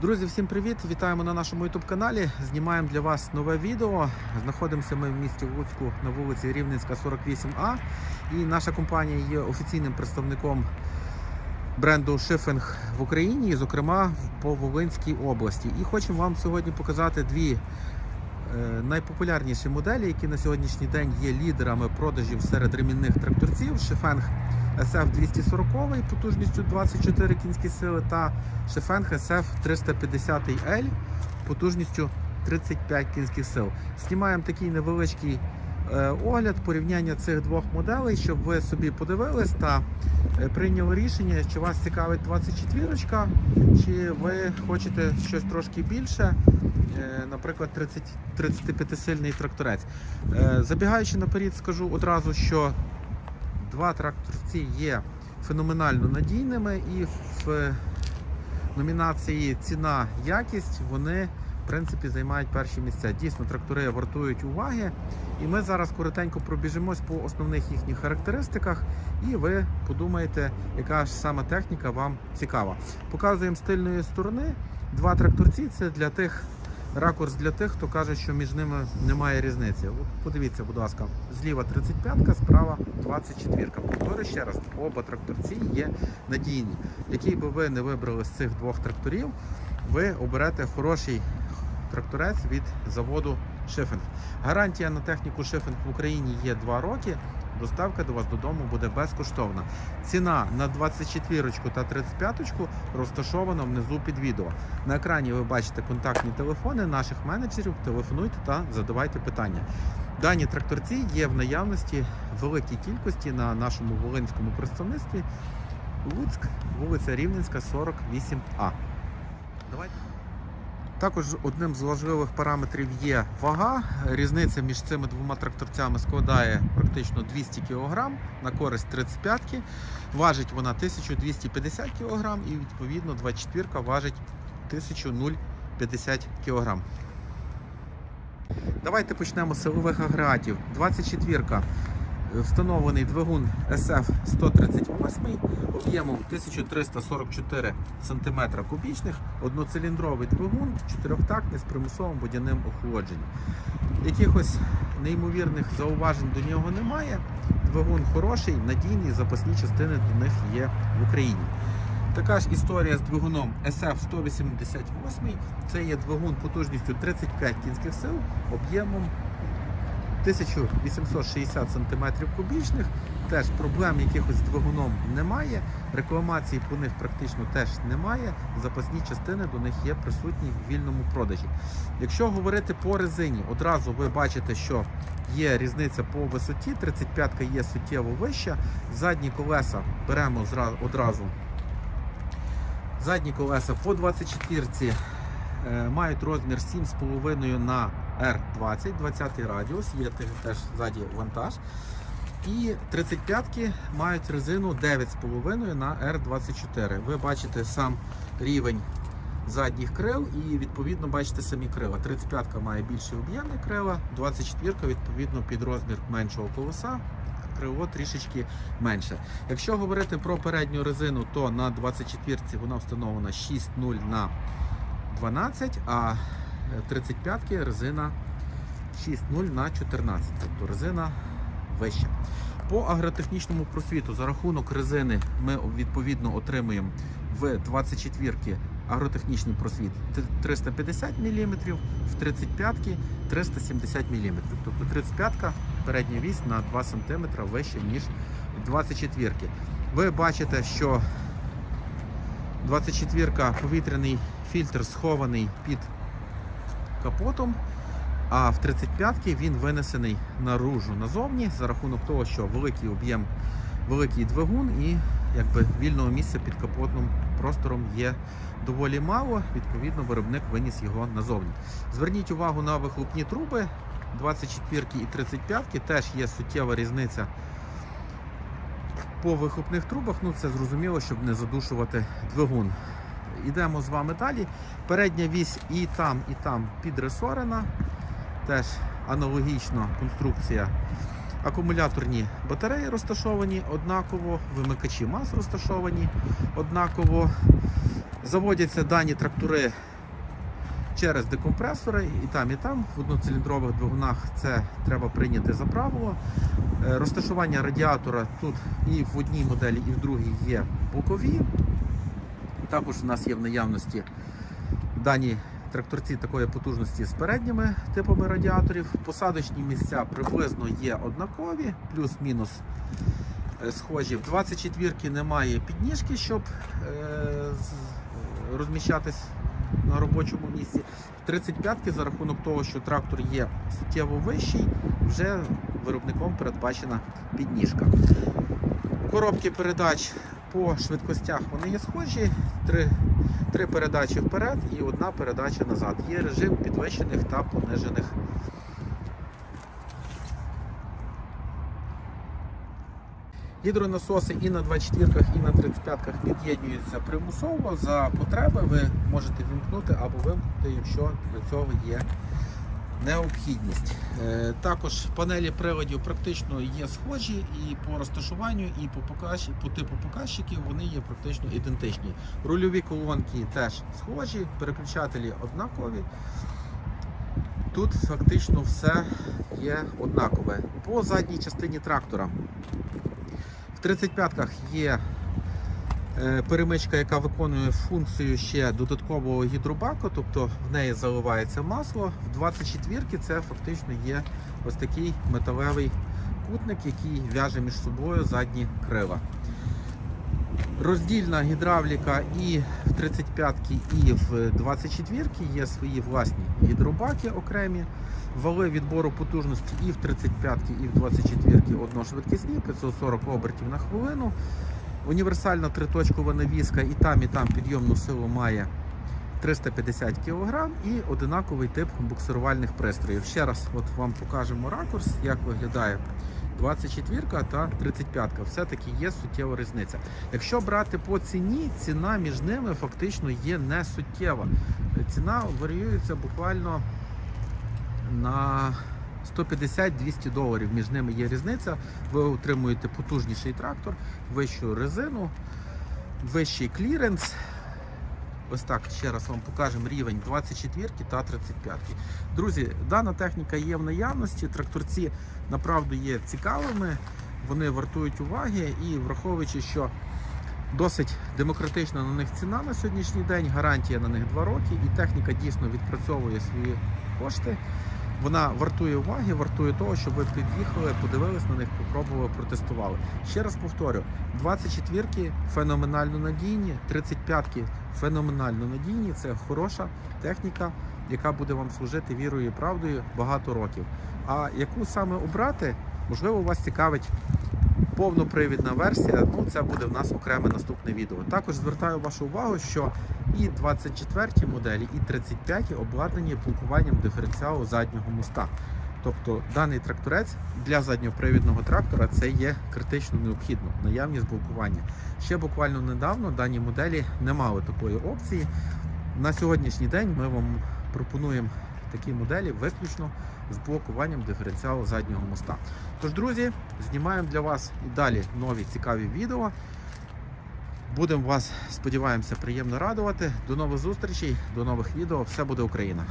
Друзі, всім привіт! Вітаємо на нашому youtube каналі. Знімаємо для вас нове відео. Знаходимося ми в місті Луцьку на вулиці Рівненська, 48А. І наша компанія є офіційним представником бренду Шифинг в Україні, зокрема по Волинській області. І хочемо вам сьогодні показати дві е, найпопулярніші моделі, які на сьогоднішній день є лідерами продажів серед ремінних тракторців. Шифенг SF 240 потужністю 24 кінські сили та Шефенг SF 350L потужністю 35 кінських сил. Знімаємо такий невеличкий е, огляд порівняння цих двох моделей, щоб ви собі подивились та е, прийняли рішення, чи вас цікавить 24 чи ви хочете щось трошки більше, е, наприклад, 30, 35-сильний тракторець. Забігаючи наперед, скажу одразу, що два тракторці є феноменально надійними і в номінації ціна якість вони в принципі займають перші місця. Дійсно, трактори вартують уваги. І ми зараз коротенько пробіжимось по основних їхніх характеристиках, і ви подумаєте, яка ж саме техніка вам цікава. Показуємо з тильної сторони. Два тракторці це для тих. Ракурс для тих, хто каже, що між ними немає різниці. От подивіться, будь ласка, зліва 35-ка, справа 24-ка. Повторю ще раз, оба тракторці є надійні. Який би ви не вибрали з цих двох тракторів, ви оберете хороший тракторець від заводу Шифинг. Гарантія на техніку Шифинг в Україні є 2 роки. Доставка до вас додому буде безкоштовна. Ціна на 24 та 35 розташована внизу під відео. На екрані ви бачите контактні телефони наших менеджерів. Телефонуйте та задавайте питання. Дані тракторці є в наявності великій кількості на нашому волинському представництві. Луцьк, вулиця Рівненська, 48А. Давайте. Також одним з важливих параметрів є вага. Різниця між цими двома тракторцями складає практично 200 кг на користь 35-ки. Важить вона 1250 кг і відповідно 24 важить 1050 кг. Давайте почнемо з силових агрегатів. 24-ка встановлений двигун SF 138 об'ємом 1344 см кубічних, одноциліндровий двигун, чотирьохтактний з примусовим водяним охолодженням. Якихось неймовірних зауважень до нього немає. Двигун хороший, надійний, запасні частини до них є в Україні. Така ж історія з двигуном SF-188. Це є двигун потужністю 35 кінських сил, об'ємом 1860 см кубічних. Теж проблем якихось з двигуном немає. Рекламації по них практично теж немає. Запасні частини до них є присутні в вільному продажі. Якщо говорити по резині, одразу ви бачите, що є різниця по висоті. 35-ка є суттєво вища. Задні колеса беремо одразу. Задні колеса по 24 е, мають розмір 7,5 на R20, 20 радіус, є теж ззаді вантаж. І 35-ки мають резину 9,5 на R24. Ви бачите сам рівень задніх крил і відповідно бачите самі крила. 35-ка має більші об'ємні крила, 24-ка відповідно під розмір меншого колеса. Крило трішечки менше. Якщо говорити про передню резину, то на 24-ці вона встановлена 6,0 на 12, а 35-ки резина 6,0 на 14, тобто резина вища. По агротехнічному просвіту за рахунок резини ми відповідно отримуємо в 24-ки агротехнічний просвіт 350 мм, в 35-ки 370 мм. Тобто 35-ка передня вісь на 2 см вища, ніж 24-ки. Ви бачите, що 24-ка повітряний фільтр схований під капотом, а в 35-ки він винесений наружу назовні за рахунок того, що великий об'єм, великий двигун і якби вільного місця під капотним простором є доволі мало. Відповідно, виробник виніс його назовні. Зверніть увагу на вихлопні труби. 24 ки і 35 ки теж є суттєва різниця по вихлопних трубах. Ну це зрозуміло, щоб не задушувати двигун. Йдемо з вами далі. Передня вісь і там, і там підресорена. Теж аналогічно конструкція. Акумуляторні батареї розташовані однаково, вимикачі мас розташовані однаково. Заводяться дані трактори через декомпресори, і там, і там в одноциліндрових двигунах це треба прийняти за правило. Е, Розташування радіатора тут і в одній моделі, і в другій є бокові. Також у нас є в наявності дані тракторці такої потужності з передніми типами радіаторів. Посадочні місця приблизно є однакові, плюс-мінус е, схожі. В 24-ки немає підніжки, щоб е, розміщатись на робочому місці. В 35-ки за рахунок того, що трактор є суттєво вищий, вже виробником передбачена підніжка. Коробки передач по швидкостях вони є схожі. Три, три передачі вперед і одна передача назад. Є режим підвищених та понижених. Гідронасоси і на 24-ках, і на 35-ках під'єднуються примусово. За потреби ви можете вімкнути або вимкнути, якщо для цього є необхідність. Е, Також панелі приладів практично є схожі і по розташуванню, і по, показ... по типу показчиків вони є практично ідентичні. Рульові колонки теж схожі, переключателі однакові. Тут фактично все є однакове. По задній частині трактора в 35-ках є перемичка, яка виконує функцію ще додаткового гідробаку, тобто в неї заливається масло. В 24-ки це фактично є ось такий металевий кутник, який в'яже між собою задні крила. Роздільна гідравліка і в 35-ки, і в 24-ки є свої власні гідробаки окремі. Вали відбору потужності і в 35-ки, і в 24-ки одношвидкісні, 540 обертів на хвилину. Універсальна триточкова навіска і там, і там підйомну силу має 350 кг і одинаковий тип буксирувальних пристроїв. Ще раз от вам покажемо ракурс, як виглядає 24 та 35. Все-таки є суттєва різниця. Якщо брати по ціні, ціна між ними фактично є не суттєва. Ціна варіюється буквально на 150-200 доларів. Між ними є різниця. Ви отримуєте потужніший трактор, вищу резину, вищий кліренс. Ось так ще раз вам покажемо рівень 24 та 35. Друзі, дана техніка є в наявності. Тракторці направду є цікавими, вони вартують уваги і враховуючи, що досить демократична на них ціна на сьогоднішній день, гарантія на них 2 роки, і техніка дійсно відпрацьовує свої кошти. Вона вартує уваги, вартує того, щоб ви під'їхали, подивились на них, попробували, протестували. Ще раз повторю: 24-ки феноменально надійні, 35-ки феноменально надійні. Це хороша техніка, яка буде вам служити вірою і правдою багато років. А яку саме обрати, можливо, вас цікавить повнопривідна версія. Ну, це буде в нас окреме наступне відео. Також звертаю вашу увагу, що і 24 моделі, і 35 обладнані блокуванням диференціалу заднього моста. Тобто даний тракторець для задньопривідного трактора це є критично необхідно, наявність блокування. Ще буквально недавно дані моделі не мали такої опції. На сьогоднішній день ми вам пропонуємо такі моделі виключно з блокуванням диференціалу заднього моста. Тож, друзі, знімаємо для вас і далі нові цікаві відео. Будемо вас, сподіваємося, приємно радувати. До нових зустрічей, до нових відео. Все буде Україна!